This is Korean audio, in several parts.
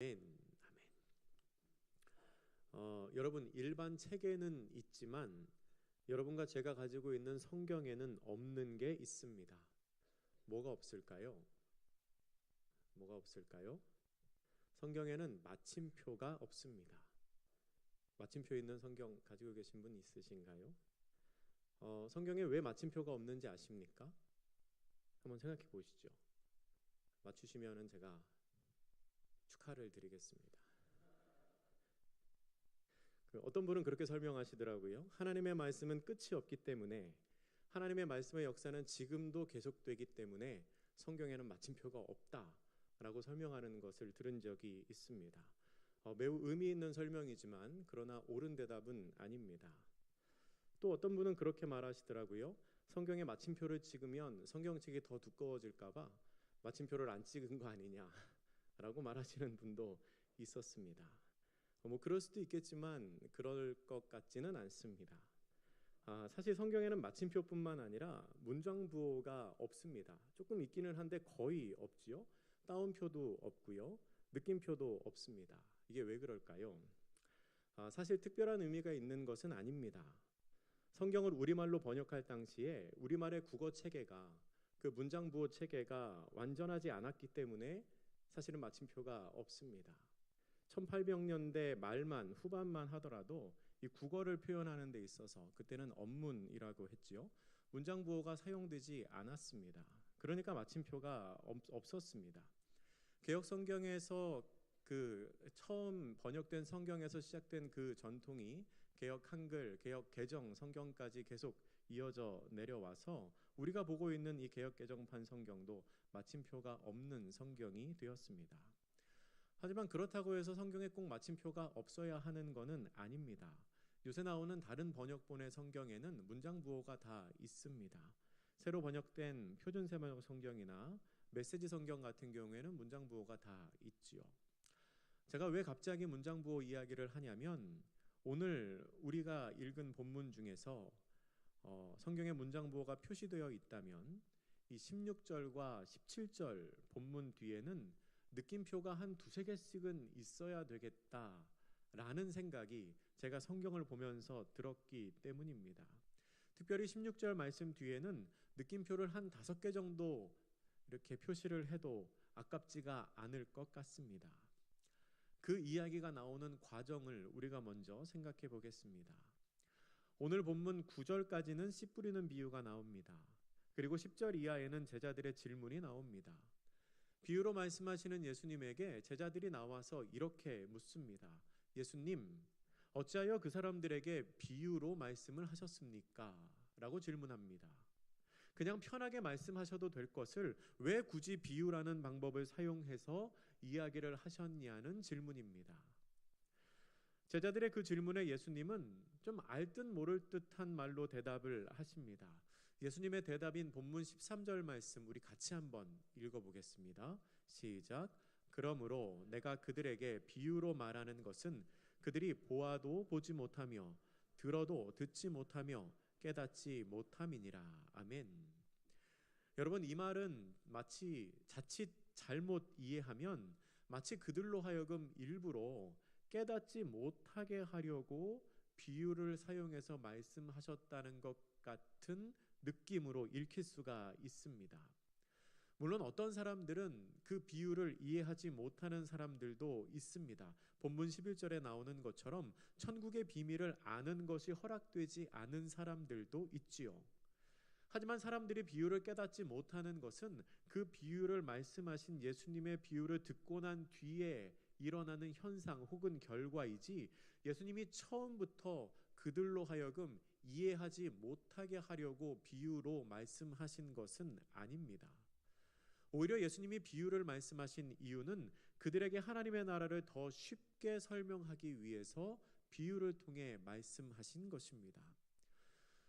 아멘. 어, 여러분 일반 책에는 있지만 여러분과 제가 가지고 있는 성경에는 없는 게 있습니다. 뭐가 없을까요? 뭐가 없을까요? 성경에는 마침표가 없습니다. 마침표 있는 성경 가지고 계신 분 있으신가요? 어, 성경에 왜 마침표가 없는지 아십니까? 한번 생각해 보시죠. 맞추시면은 제가 축하를 드리겠습니다. 그 어떤 분은 그렇게 설명하시더라고요. 하나님의 말씀은 끝이 없기 때문에 하나님의 말씀의 역사는 지금도 계속되기 때문에 성경에는 마침표가 없다라고 설명하는 것을 들은 적이 있습니다. 어, 매우 의미 있는 설명이지만 그러나 옳은 대답은 아닙니다. 또 어떤 분은 그렇게 말하시더라고요. 성경에 마침표를 찍으면 성경책이 더 두꺼워질까봐 마침표를 안 찍은 거 아니냐 라고 말하시는 분도 있었습니다. 어, 뭐 그럴 수도 있겠지만 그럴 것 같지는 않습니다. 아, 사실 성경에는 마침표뿐만 아니라 문장 부호가 없습니다. 조금 있기는 한데 거의 없지요. 따옴표도 없고요. 느낌표도 없습니다. 이게 왜 그럴까요? 아, 사실 특별한 의미가 있는 것은 아닙니다. 성경을 우리말로 번역할 당시에 우리말의 국어 체계가 그 문장 부호 체계가 완전하지 않았기 때문에 사실은 마침표가 없습니다. 1800년대 말만 후반만 하더라도 이 국어를 표현하는 데 있어서 그때는 언문이라고 했지요. 문장 부호가 사용되지 않았습니다. 그러니까 마침표가 없었습니다. 개혁 성경에서 그 처음 번역된 성경에서 시작된 그 전통이 개혁 한글, 개혁 개정 성경까지 계속 이어져 내려와서 우리가 보고 있는 이 개혁 개정판 성경도 마침표가 없는 성경이 되었습니다. 하지만 그렇다고 해서 성경에 꼭 마침표가 없어야 하는 것은 아닙니다. 요새 나오는 다른 번역본의 성경에는 문장 부호가 다 있습니다. 새로 번역된 표준 세 번역 성경이나 메시지 성경 같은 경우에는 문장 부호가 다 있지요. 제가 왜 갑자기 문장 부호 이야기를 하냐면 오늘 우리가 읽은 본문 중에서 어, 성경의 문장 부호가 표시되어 있다면 이 16절과 17절 본문 뒤에는 느낌표가 한 두세 개씩은 있어야 되겠다라는 생각이 제가 성경을 보면서 들었기 때문입니다. 특별히 16절 말씀 뒤에는 느낌표를 한 다섯 개 정도 이렇게 표시를 해도 아깝지가 않을 것 같습니다. 그 이야기가 나오는 과정을 우리가 먼저 생각해 보겠습니다. 오늘 본문 9절까지는 씨 뿌리는 비유가 나옵니다. 그리고 10절 이하에는 제자들의 질문이 나옵니다. 비유로 말씀하시는 예수님에게 제자들이 나와서 이렇게 묻습니다. 예수님, 어찌하여 그 사람들에게 비유로 말씀을 하셨습니까? 라고 질문합니다. 그냥 편하게 말씀하셔도 될 것을 왜 굳이 비유라는 방법을 사용해서 이야기를 하셨냐는 질문입니다. 제자들의 그 질문에 예수님은 좀 알듯 모를 듯한 말로 대답을 하십니다. 예수님의 대답인 본문 13절 말씀 우리 같이 한번 읽어보겠습니다. 시작. 그러므로 내가 그들에게 비유로 말하는 것은 그들이 보아도 보지 못하며 들어도 듣지 못하며 깨닫지 못함이니라. 아멘. 여러분 이 말은 마치 자칫 잘못 이해하면 마치 그들로 하여금 일부러 깨닫지 못하게 하려고 비유를 사용해서 말씀하셨다는 것 같은 느낌으로 읽힐 수가 있습니다. 물론 어떤 사람들은 그 비유를 이해하지 못하는 사람들도 있습니다. 본문 11절에 나오는 것처럼 천국의 비밀을 아는 것이 허락되지 않은 사람들도 있지요. 하지만 사람들이 비유를 깨닫지 못하는 것은 그 비유를 말씀하신 예수님의 비유를 듣고 난 뒤에 일어나는 현상 혹은 결과이지 예수님이 처음부터 그들로 하여금 이해하지 못하게 하려고 비유로 말씀하신 것은 아닙니다. 오히려 예수님이 비유를 말씀하신 이유는 그들에게 하나님의 나라를 더 쉽게 설명하기 위해서 비유를 통해 말씀하신 것입니다.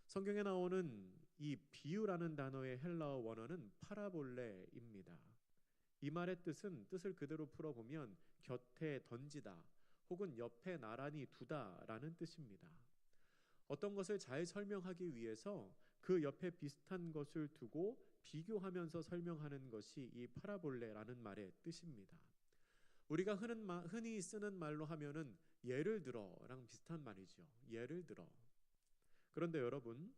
성경에 나오는 이 비유라는 단어의 헬라어 원어는 파라볼레입니다. 이 말의 뜻은 뜻을 그대로 풀어보면 곁에 던지다 혹은 옆에 나란히 두다라는 뜻입니다. 어떤 것을 잘 설명하기 위해서 그 옆에 비슷한 것을 두고 비교하면서 설명하는 것이 이 파라볼레라는 말의 뜻입니다. 우리가 흔히 쓰는 말로 하면은 예를 들어랑 비슷한 말이죠. 예를 들어. 그런데 여러분,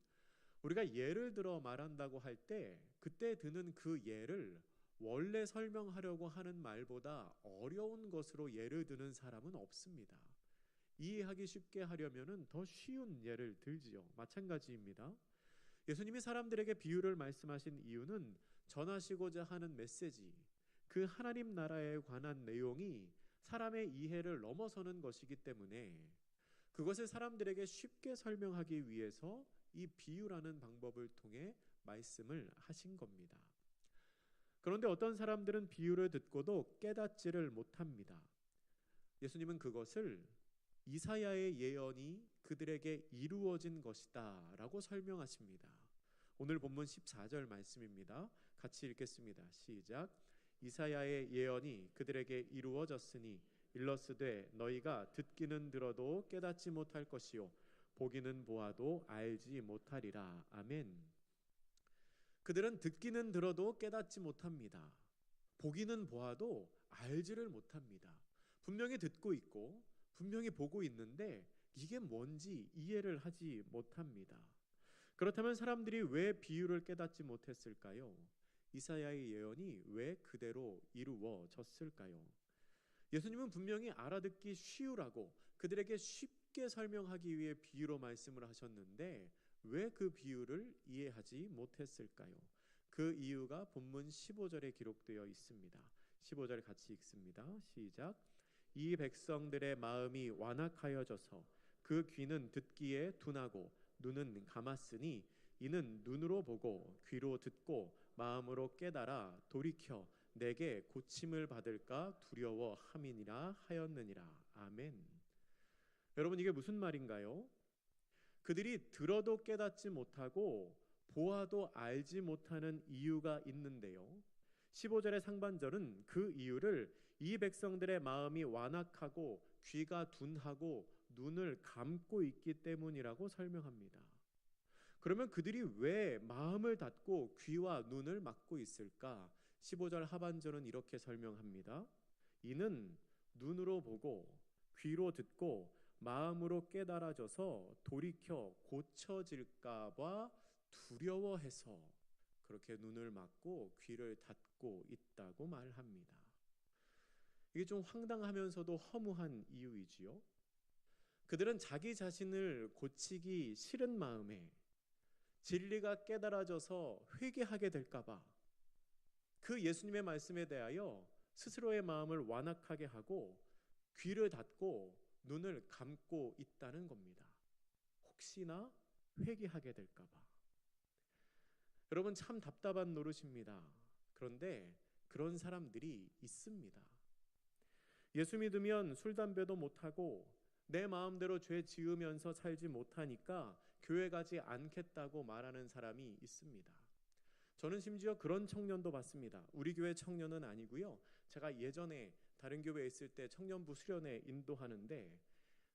우리가 예를 들어 말한다고 할 때 그때 드는 그 예를 원래 설명하려고 하는 말보다 어려운 것으로 예를 드는 사람은 없습니다. 이해하기 쉽게 하려면은 더 쉬운 예를 들지요. 마찬가지입니다. 예수님이 사람들에게 비유를 말씀하신 이유는 전하시고자 하는 메시지, 그 하나님 나라에 관한 내용이 사람의 이해를 넘어서는 것이기 때문에 그것을 사람들에게 쉽게 설명하기 위해서 이 비유라는 방법을 통해 말씀을 하신 겁니다. 그런데 어떤 사람들은 비유를 듣고도 깨닫지를 못합니다. 예수님은 그것을 이사야의 예언이 그들에게 이루어진 것이다 라고 설명하십니다. 오늘 본문 14절 말씀입니다. 같이 읽겠습니다. 시작. 이사야의 예언이 그들에게 이루어졌으니 일러스되 너희가 듣기는 들어도 깨닫지 못할 것이요 보기는 보아도 알지 못하리라. 아멘. 그들은 듣기는 들어도 깨닫지 못합니다. 보기는 보아도 알지를 못합니다. 분명히 듣고 있고 분명히 보고 있는데 이게 뭔지 이해를 하지 못합니다. 그렇다면 사람들이 왜 비유를 깨닫지 못했을까요? 이사야의 예언이 왜 그대로 이루어졌을까요? 예수님은 분명히 알아듣기 쉬우라고 그들에게 쉽게 설명하기 위해 비유로 말씀을 하셨는데 왜 그 비유를 이해하지 못했을까요? 그 이유가 본문 15절에 기록되어 있습니다. 15절 같이 읽습니다. 시작. 이 백성들의 마음이 완악하여져서 그 귀는 듣기에 둔하고 눈은 감았으니 이는 눈으로 보고 귀로 듣고 마음으로 깨달아 돌이켜 내게 고침을 받을까 두려워함이니라 하였느니라. 아멘. 여러분 이게 무슨 말인가요? 그들이 들어도 깨닫지 못하고 보아도 알지 못하는 이유가 있는데요. 15절의 상반절은 그 이유를 이 백성들의 마음이 완악하고 귀가 둔하고 눈을 감고 있기 때문이라고 설명합니다. 그러면 그들이 왜 마음을 닫고 귀와 눈을 막고 있을까? 15절 하반절은 이렇게 설명합니다. 이는 눈으로 보고 귀로 듣고 마음으로 깨달아져서 돌이켜 고쳐질까봐 두려워해서 그렇게 눈을 막고 귀를 닫고 있다고 말합니다. 이게 좀 황당하면서도 허무한 이유이지요. 그들은 자기 자신을 고치기 싫은 마음에 진리가 깨달아져서 회개하게 될까봐 그 예수님의 말씀에 대하여 스스로의 마음을 완악하게 하고 귀를 닫고 눈을 감고 있다는 겁니다. 혹시나 회개하게 될까봐. 여러분 참 답답한 노릇입니다. 그런데 그런 사람들이 있습니다. 예수 믿으면 술 담배도 못 하고 내 마음대로 죄 지으면서 살지 못하니까 교회 가지 않겠다고 말하는 사람이 있습니다. 저는 심지어 그런 청년도 봤습니다. 우리 교회 청년은 아니고요. 제가 예전에 다른 교회에 있을 때 청년부 수련회 인도하는데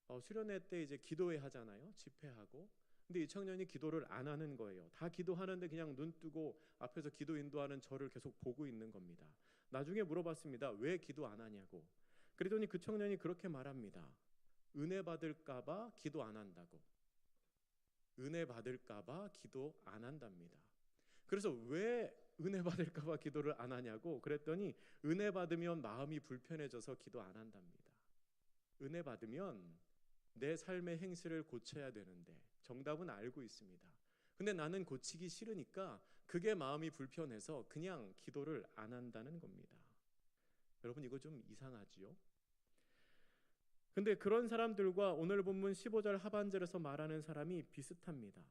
어, 수련회 때 이제 기도회 하잖아요. 집회하고. 근데 이 청년이 기도를 안 하는 거예요. 다 기도하는데 그냥 눈 뜨고 앞에서 기도 인도하는 저를 계속 보고 있는 겁니다. 나중에 물어봤습니다. 왜 기도 안 하냐고. 그랬더니 그 청년이 그렇게 말합니다. 은혜 받을까봐 기도 안 한다고. 은혜 받을까봐 기도 안 한답니다. 그래서 왜 은혜 받을까봐 기도를 안 하냐고 그랬더니 은혜 받으면 마음이 불편해져서 기도 안 한답니다. 은혜 받으면 내 삶의 행실을 고쳐야 되는데 정답은 알고 있습니다. 근데 나는 고치기 싫으니까 그게 마음이 불편해서 그냥 기도를 안 한다는 겁니다. 여러분 이거 좀 이상하지요? 근데 그런 사람들과 오늘 본문 15절 하반절에서 말하는 사람이 비슷합니다.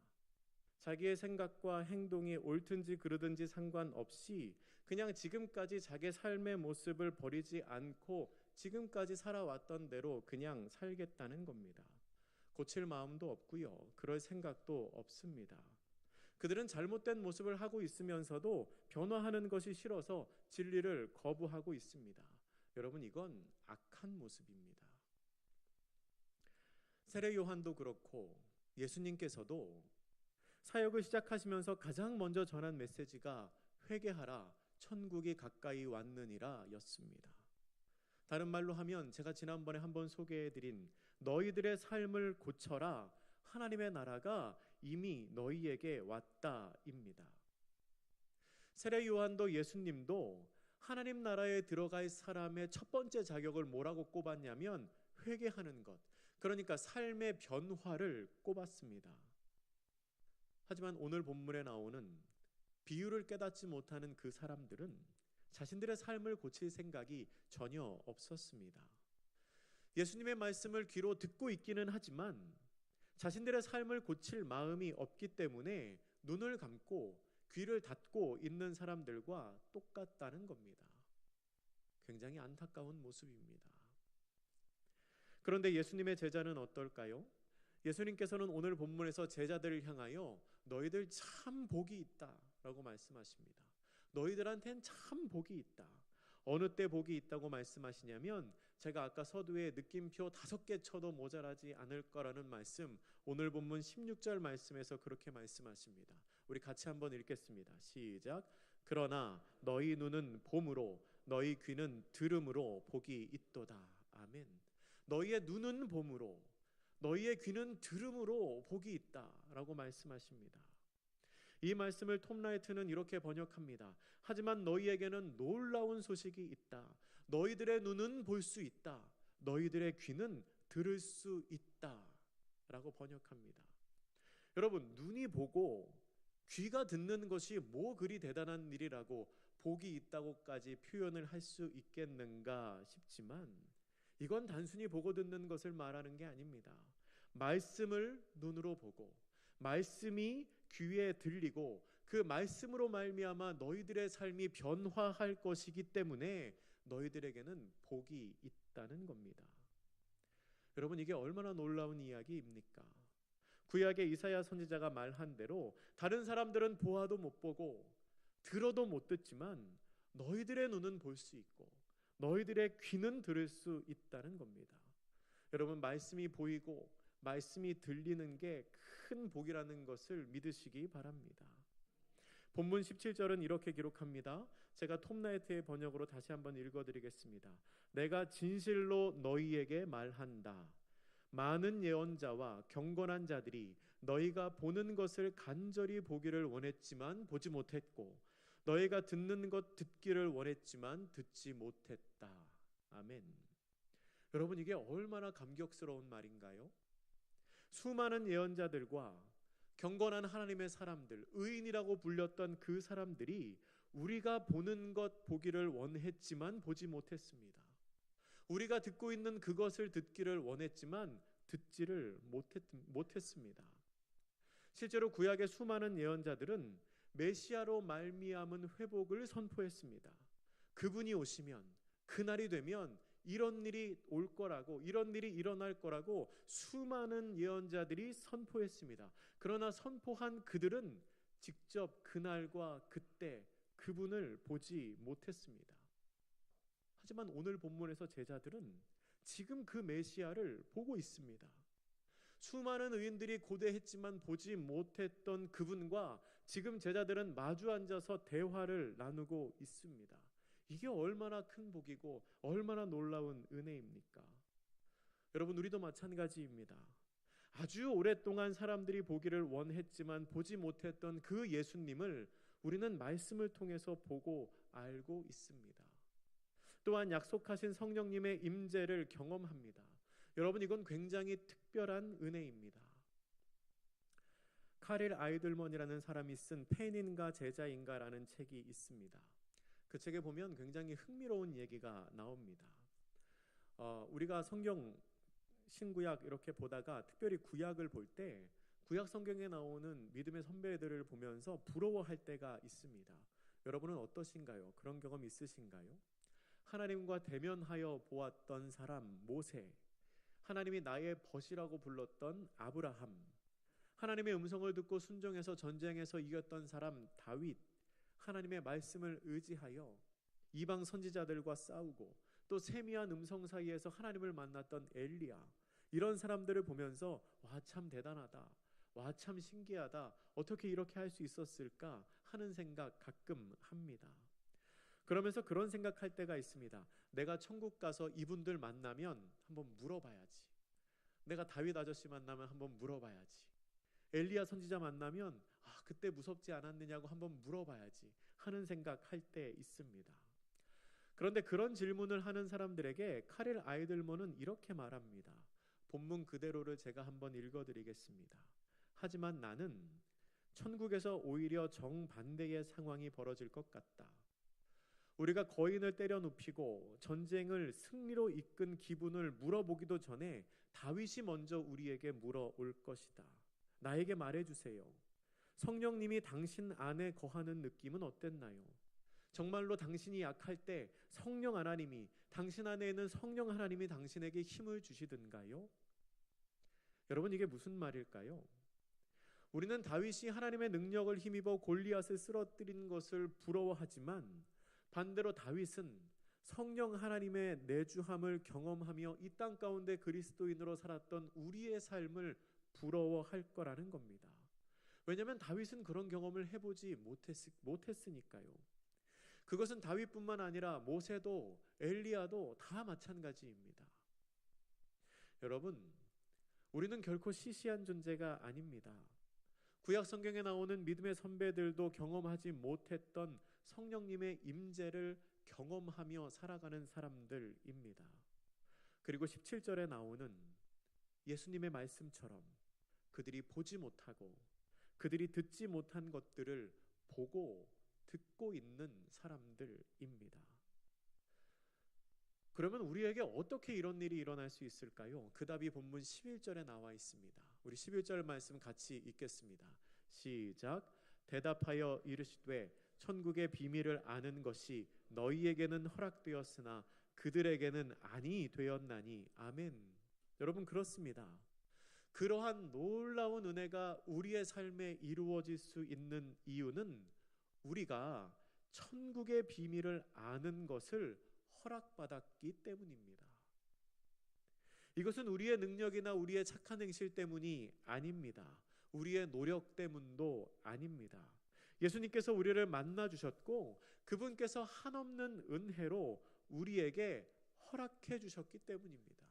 자기의 생각과 행동이 옳든지 그르든지 상관없이 그냥 지금까지 자기 삶의 모습을 버리지 않고 지금까지 살아왔던 대로 그냥 살겠다는 겁니다. 고칠 마음도 없고요. 그럴 생각도 없습니다. 그들은 잘못된 모습을 하고 있으면서도 변화하는 것이 싫어서 진리를 거부하고 있습니다. 여러분 이건 악한 모습입니다. 세례 요한도 그렇고 예수님께서도 사역을 시작하시면서 가장 먼저 전한 메시지가 회개하라 천국이 가까이 왔느니라 였습니다. 다른 말로 하면 제가 지난번에 한번 소개해 드린 너희들의 삶을 고쳐라 하나님의 나라가 이미 너희에게 왔다입니다. 세례 요한도 예수님도 하나님 나라에 들어갈 사람의 첫 번째 자격을 뭐라고 꼽았냐면 회개하는 것. 그러니까 삶의 변화를 꼽았습니다. 하지만 오늘 본문에 나오는 비유를 깨닫지 못하는 그 사람들은 자신들의 삶을 고칠 생각이 전혀 없었습니다. 예수님의 말씀을 귀로 듣고 있기는 하지만 자신들의 삶을 고칠 마음이 없기 때문에 눈을 감고 귀를 닫고 있는 사람들과 똑같다는 겁니다. 굉장히 안타까운 모습입니다. 그런데 예수님의 제자는 어떨까요? 예수님께서는 오늘 본문에서 제자들을 향하여 너희들 참 복이 있다라고 말씀하십니다. 너희들한텐 참 복이 있다. 어느 때 복이 있다고 말씀하시냐면 제가 아까 서두에 느낌표 다섯 개 쳐도 모자라지 않을 거라는 말씀 오늘 본문 16절 말씀에서 그렇게 말씀하십니다. 우리 같이 한번 읽겠습니다. 시작. 그러나 너희 눈은 봄으로 너희 귀는 들음으로 복이 있도다. 아멘. 너희의 눈은 봄으로 너희의 귀는 들음으로 복이 있다라고 말씀하십니다. 이 말씀을 톰 라이트는 이렇게 번역합니다. 하지만 너희에게는 놀라운 소식이 있다. 너희들의 눈은 볼 수 있다. 너희들의 귀는 들을 수 있다. 라고 번역합니다. 여러분, 눈이 보고 귀가 듣는 것이 뭐 그리 대단한 일이라고 복이 있다고까지 표현을 할 수 있겠는가 싶지만 이건 단순히 보고 듣는 것을 말하는 게 아닙니다. 말씀을 눈으로 보고 말씀이 귀에 들리고 그 말씀으로 말미암아 너희들의 삶이 변화할 것이기 때문에 너희들에게는 복이 있다는 겁니다. 여러분 이게 얼마나 놀라운 이야기입니까? 구약의 이사야 선지자가 말한 대로 다른 사람들은 보아도 못 보고 들어도 못 듣지만 너희들의 눈은 볼 수 있고 너희들의 귀는 들을 수 있다는 겁니다. 여러분 말씀이 보이고 말씀이 들리는 게 큰 복이라는 것을 믿으시기 바랍니다. 본문 17절은 이렇게 기록합니다. 제가 톰나이트의 번역으로 다시 한번 읽어드리겠습니다. 내가 진실로 너희에게 말한다. 많은 예언자와 경건한 자들이 너희가 보는 것을 간절히 보기를 원했지만 보지 못했고 너희가 듣는 것 듣기를 원했지만 듣지 못했다. 아멘. 여러분 이게 얼마나 감격스러운 말인가요? 수많은 예언자들과 경건한 하나님의 사람들, 의인이라고 불렸던 그 사람들이 우리가 보는 것 보기를 원했지만 보지 못했습니다. 우리가 듣고 있는 그것을 듣기를 원했지만 듣지를 못했, 못했습니다. 실제로 구약의 수많은 예언자들은 메시아로 말미암은 회복을 선포했습니다. 그분이 오시면 그날이 되면 이런 일이 올 거라고 이런 일이 일어날 거라고 수많은 예언자들이 선포했습니다. 그러나 선포한 그들은 직접 그날과 그때 그분을 보지 못했습니다. 하지만 오늘 본문에서 제자들은 지금 그 메시아를 보고 있습니다. 수많은 의인들이 고대했지만 보지 못했던 그분과 지금 제자들은 마주 앉아서 대화를 나누고 있습니다. 이게 얼마나 큰 복이고 얼마나 놀라운 은혜입니까? 여러분 우리도 마찬가지입니다. 아주 오랫동안 사람들이 보기를 원했지만 보지 못했던 그 예수님을 우리는 말씀을 통해서 보고 알고 있습니다. 또한 약속하신 성령님의 임재를 경험합니다. 여러분 이건 굉장히 특별한 은혜입니다. 카릴 아이들먼이라는 사람이 쓴 팬인가 제자인가라는 책이 있습니다. 그 책에 보면 굉장히 흥미로운 얘기가 나옵니다. 어, 우리가 성경 신구약 이렇게 보다가 특별히 구약을 볼 때 구약 성경에 나오는 믿음의 선배들을 보면서 부러워할 때가 있습니다. 여러분은 어떠신가요? 그런 경험 있으신가요? 하나님과 대면하여 보았던 사람 모세, 하나님이 나의 벗이라고 불렀던 아브라함, 하나님의 음성을 듣고 순종해서 전쟁에서 이겼던 사람 다윗, 하나님의 말씀을 의지하여 이방 선지자들과 싸우고 또 세미한 음성 사이에서 하나님을 만났던 엘리야 이런 사람들을 보면서 와 참 대단하다. 와 참 신기하다. 어떻게 이렇게 할 수 있었을까 하는 생각 가끔 합니다. 그러면서 그런 생각할 때가 있습니다. 내가 천국 가서 이분들 만나면 한번 물어봐야지. 내가 다윗 아저씨 만나면 한번 물어봐야지. 엘리야 선지자 만나면 아, 그때 무섭지 않았느냐고 한번 물어봐야지 하는 생각할 때 있습니다. 그런데 그런 질문을 하는 사람들에게 카렐 아이들모는 이렇게 말합니다. 본문 그대로를 제가 한번 읽어드리겠습니다. 하지만 나는 천국에서 오히려 정반대의 상황이 벌어질 것 같다. 우리가 거인을 때려 눕히고 전쟁을 승리로 이끈 기분을 물어보기도 전에 다윗이 먼저 우리에게 물어올 것이다. 나에게 말해 주세요. 성령님이 당신 안에 거하는 느낌은 어땠나요? 정말로 당신이 약할 때 성령 하나님이 당신 안에 있는 성령 하나님이 당신에게 힘을 주시든가요? 여러분 이게 무슨 말일까요? 우리는 다윗이 하나님의 능력을 힘입어 골리앗을 쓰러뜨린 것을 부러워하지만 반대로 다윗은 성령 하나님의 내주함을 경험하며 이 땅 가운데 그리스도인으로 살았던 우리의 삶을 부러워할 거라는 겁니다. 왜냐하면 다윗은 그런 경험을 해보지 못했, 못했 으니까요. 그것은 다윗뿐만 아니라 모세도 엘리야도 다 마찬가지입니다. 여러분, 우리는 결코 시시한 존재가 아닙니다. 구약 성경에 나오는 믿음의 선배들도 경험하지 못했던 성령님의 임재를 경험하며 살아가는 사람들입니다. 그리고 17절에 나오는 예수님의 말씀처럼 그들이 보지 못하고 그들이 듣지 못한 것들을 보고 듣고 있는 사람들입니다. 그러면 우리에게 어떻게 이런 일이 일어날 수 있을까요? 그 답이 본문 11절에 나와 있습니다. 우리 11절 말씀 같이 읽겠습니다. 시작. 대답하여 이르시되 천국의 비밀을 아는 것이 너희에게는 허락되었으나 그들에게는 아니 되었나니 아멘. 여러분 그렇습니다. 그러한 놀라운 은혜가 우리의 삶에 이루어질 수 있는 이유는 우리가 천국의 비밀을 아는 것을 허락받았기 때문입니다. 이것은 우리의 능력이나 우리의 착한 행실 때문이 아닙니다. 우리의 노력 때문도 아닙니다. 예수님께서 우리를 만나 주셨고 그분께서 한없는 은혜로 우리에게 허락해 주셨기 때문입니다.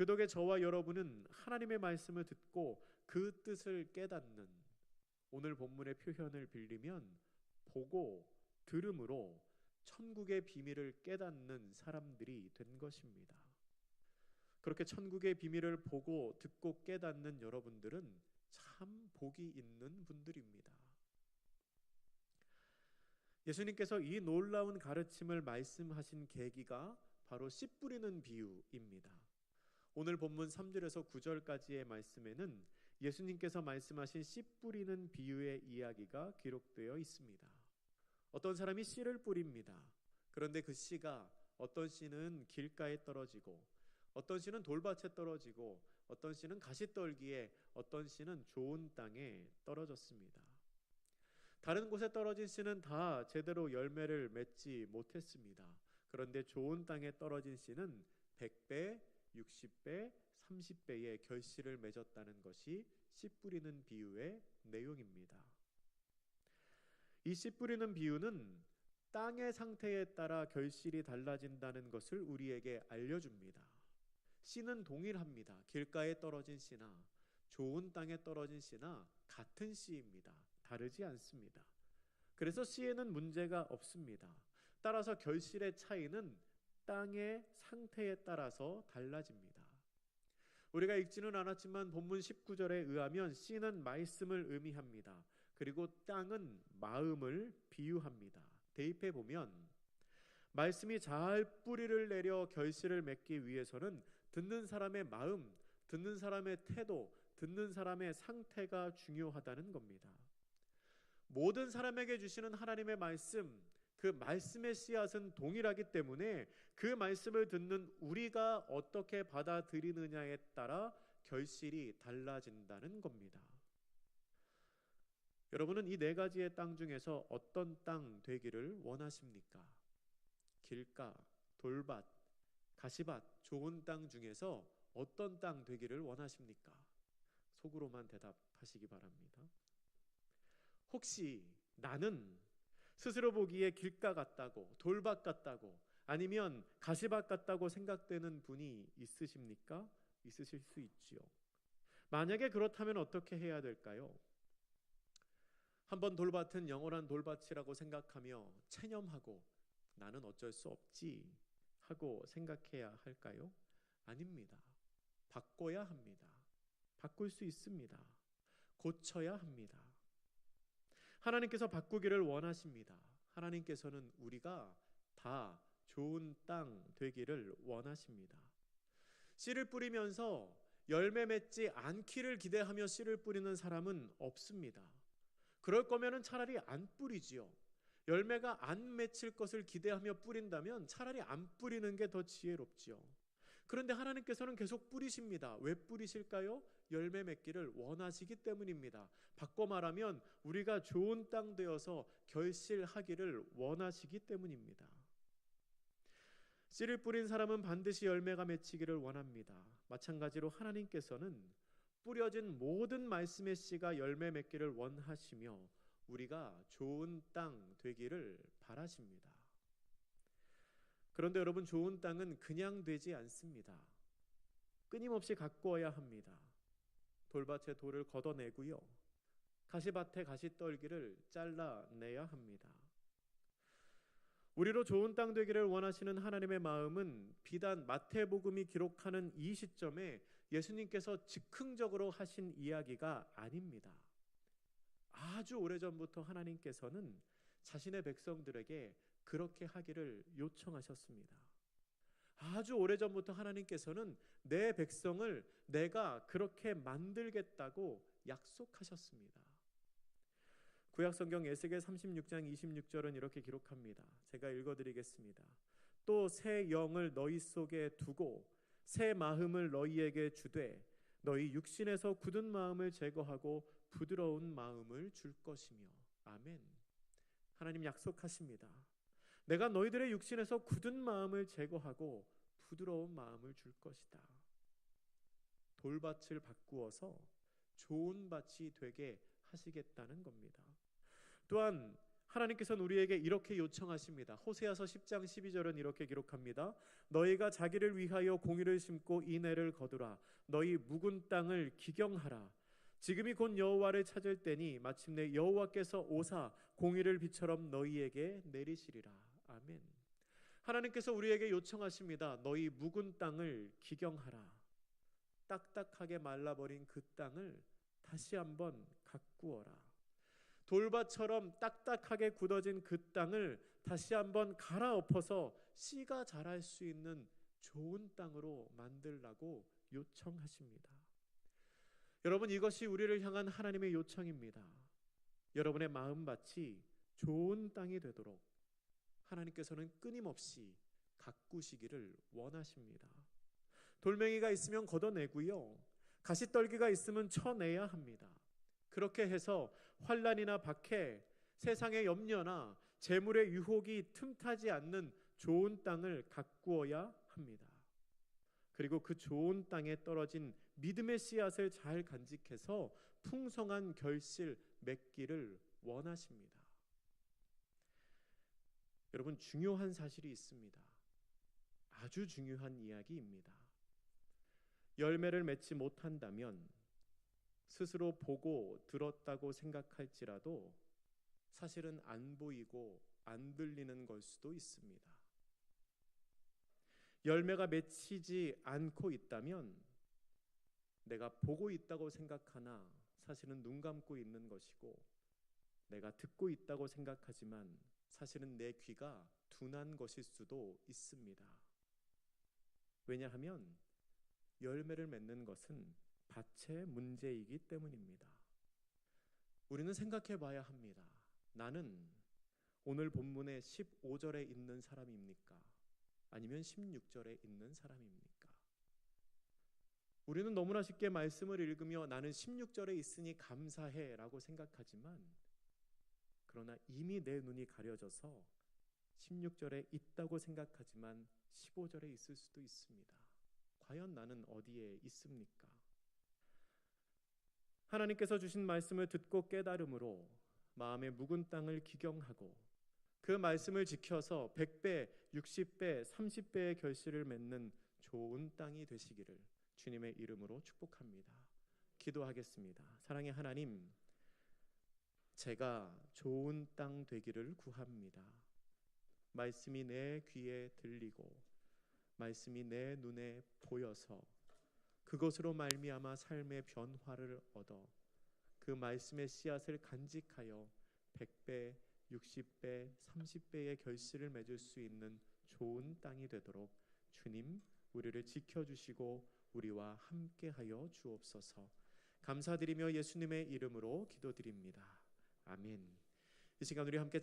그 덕에 저와 여러분은 하나님의 말씀을 듣고 그 뜻을 깨닫는 오늘 본문의 표현을 빌리면 보고 들음으로 천국의 비밀을 깨닫는 사람들이 된 것입니다. 그렇게 천국의 비밀을 보고 듣고 깨닫는 여러분들은 참 복이 있는 분들입니다. 예수님께서 이 놀라운 가르침을 말씀하신 계기가 바로 씨 뿌리는 비유입니다. 오늘 본문 3절에서 9절까지의 말씀에는 예수님께서 말씀하신 씨 뿌리는 비유의 이야기가 기록되어 있습니다. 어떤 사람이 씨를 뿌립니다. 그런데 그 씨가 어떤 씨는 길가에 떨어지고 어떤 씨는 돌밭에 떨어지고 어떤 씨는 가시떨기에 어떤 씨는 좋은 땅에 떨어졌습니다. 다른 곳에 떨어진 씨는 다 제대로 열매를 맺지 못했습니다. 그런데 좋은 땅에 떨어진 씨는 100배, 60배, 30배의 결실을 맺었다는 것이 씨 뿌리는 비유의 내용입니다. 이 씨 뿌리는 비유는 땅의 상태에 따라 결실이 달라진다는 것을 우리에게 알려줍니다. 씨는 동일합니다. 길가에 떨어진 씨나 좋은 땅에 떨어진 씨나 같은 씨입니다. 다르지 않습니다. 그래서 씨에는 문제가 없습니다. 따라서 결실의 차이는 땅의 상태에 따라서 달라집니다. 우리가 읽지는 않았지만 본문 19절에 의하면 씨는 말씀을 의미합니다. 그리고 땅은 마음을 비유합니다. 대입해 보면 말씀이 잘 뿌리를 내려 결실을 맺기 위해서는 듣는 사람의 마음, 듣는 사람의 태도, 듣는 사람의 상태가 중요하다는 겁니다. 모든 사람에게 주시는 하나님의 말씀, 그 말씀의 씨앗은 동일하기 때문에 그 말씀을 듣는 우리가 어떻게 받아들이느냐에 따라 결실이 달라진다는 겁니다. 여러분은 이 네 가지의 땅 중에서 어떤 땅 되기를 원하십니까? 길가, 돌밭, 가시밭, 좋은 땅 중에서 어떤 땅 되기를 원하십니까? 속으로만 대답하시기 바랍니다. 혹시 나는 스스로 보기에 길가 같다고 돌밭 같다고 아니면 가시밭 같다고 생각되는 분이 있으십니까? 있으실 수 있지요. 만약에 그렇다면 어떻게 해야 될까요? 한번 돌밭은 영원한 돌밭이라고 생각하며 체념하고 나는 어쩔 수 없지 하고 생각해야 할까요? 아닙니다. 바꿔야 합니다. 바꿀 수 있습니다. 고쳐야 합니다. 하나님께서 바꾸기를 원하십니다. 하나님께서는 우리가 다 좋은 땅 되기를 원하십니다. 씨를 뿌리면서 열매 맺지 않기를 기대하며 씨를 뿌리는 사람은 없습니다. 그럴 거면은 차라리 안 뿌리지요. 열매가 안 맺힐 것을 기대하며 뿌린다면 차라리 안 뿌리는 게 더 지혜롭지요. 그런데 하나님께서는 계속 뿌리십니다. 왜 뿌리실까요? 열매 맺기를 원하시기 때문입니다. 바꿔 말하면 우리가 좋은 땅 되어서 결실하기를 원하시기 때문입니다. 씨를 뿌린 사람은 반드시 열매가 맺히기를 원합니다. 마찬가지로 하나님께서는 뿌려진 모든 말씀의 씨가 열매 맺기를 원하시며 우리가 좋은 땅 되기를 바라십니다. 그런데 여러분 좋은 땅은 그냥 되지 않습니다. 끊임없이 가꾸어야 합니다. 돌밭에 돌을 걷어내고요. 가시밭에 가시떨기를 잘라내야 합니다. 우리로 좋은 땅 되기를 원하시는 하나님의 마음은 비단 마태복음이 기록하는 이 시점에 예수님께서 즉흥적으로 하신 이야기가 아닙니다. 아주 오래전부터 하나님께서는 자신의 백성들에게 그렇게 하기를 요청하셨습니다. 아주 오래전부터 하나님께서는 내 백성을 내가 그렇게 만들겠다고 약속하셨습니다. 구약 성경 에스겔 36장 26절은 이렇게 기록합니다. 제가 읽어 드리겠습니다. 또 새 영을 너희 속에 두고 새 마음을 너희에게 주되 너희 육신에서 굳은 마음을 제거하고 부드러운 마음을 줄 것이며 아멘. 하나님 약속하십니다. 내가 너희들의 육신에서 굳은 마음을 제거하고 부드러운 마음을 줄 것이다. 돌밭을 바꾸어서 좋은 밭이 되게 하시겠다는 겁니다. 또한 하나님께서는 우리에게 이렇게 요청하십니다. 호세아서 10장 12절은 이렇게 기록합니다. 너희가 자기를 위하여 공의를 심고 인애를 거두라. 너희 묵은 땅을 기경하라. 지금이 곧 여호와를 찾을 때니 마침내 여호와께서 오사 공의를 비처럼 너희에게 내리시리라. 아멘. 하나님께서 우리에게 요청하십니다. 너희 묵은 땅을 기경하라. 딱딱하게 말라버린 그 땅을 다시 한번 가꾸어라. 돌밭처럼 딱딱하게 굳어진 그 땅을 다시 한번 갈아엎어서 씨가 자랄 수 있는 좋은 땅으로 만들라고 요청하십니다. 여러분 이것이 우리를 향한 하나님의 요청입니다. 여러분의 마음밭이 좋은 땅이 되도록 하나님께서는 끊임없이 가꾸시기를 원하십니다. 돌멩이가 있으면 걷어내고요. 가시떨기가 있으면 쳐내야 합니다. 그렇게 해서 환란이나 박해, 세상의 염려나 재물의 유혹이 틈타지 않는 좋은 땅을 가꾸어야 합니다. 그리고 그 좋은 땅에 떨어진 믿음의 씨앗을 잘 간직해서 풍성한 결실 맺기를 원하십니다. 여러분 중요한 사실이 있습니다. 아주 중요한 이야기입니다. 열매를 맺지 못한다면 스스로 보고 들었다고 생각할지라도 사실은 안 보이고 안 들리는 걸 수도 있습니다. 열매가 맺히지 않고 있다면 내가 보고 있다고 생각하나 사실은 눈 감고 있는 것이고 내가 듣고 있다고 생각하지만 사실은 내 귀가 둔한 것일 수도 있습니다. 왜냐하면 열매를 맺는 것은 밭의 문제이기 때문입니다. 우리는 생각해 봐야 합니다. 나는 오늘 본문의 15절에 있는 사람입니까? 아니면 16절에 있는 사람입니까? 우리는 너무나 쉽게 말씀을 읽으며 나는 16절에 있으니 감사해 라고 생각하지만 그러나 이미 내 눈이 가려져서 16절에 있다고 생각하지만 15절에 있을 수도 있습니다. 과연 나는 어디에 있습니까? 하나님께서 주신 말씀을 듣고 깨달음으로 마음의 묵은 땅을 기경하고 그 말씀을 지켜서 100배, 60배, 30배의 결실을 맺는 좋은 땅이 되시기를 주님의 이름으로 축복합니다. 기도하겠습니다. 사랑의 하나님, 제가 좋은 땅 되기를 구합니다. 말씀이 내 귀에 들리고 말씀이 내 눈에 보여서 그것으로 말미암아 삶의 변화를 얻어 그 말씀의 씨앗을 간직하여 100배, 60배, 30배의 결실을 맺을 수 있는 좋은 땅이 되도록 주님 우리를 지켜 주시고 우리와 함께 하여 주옵소서. 감사드리며 예수님의 이름으로 기도드립니다. 아멘. 이 시간 우리 함께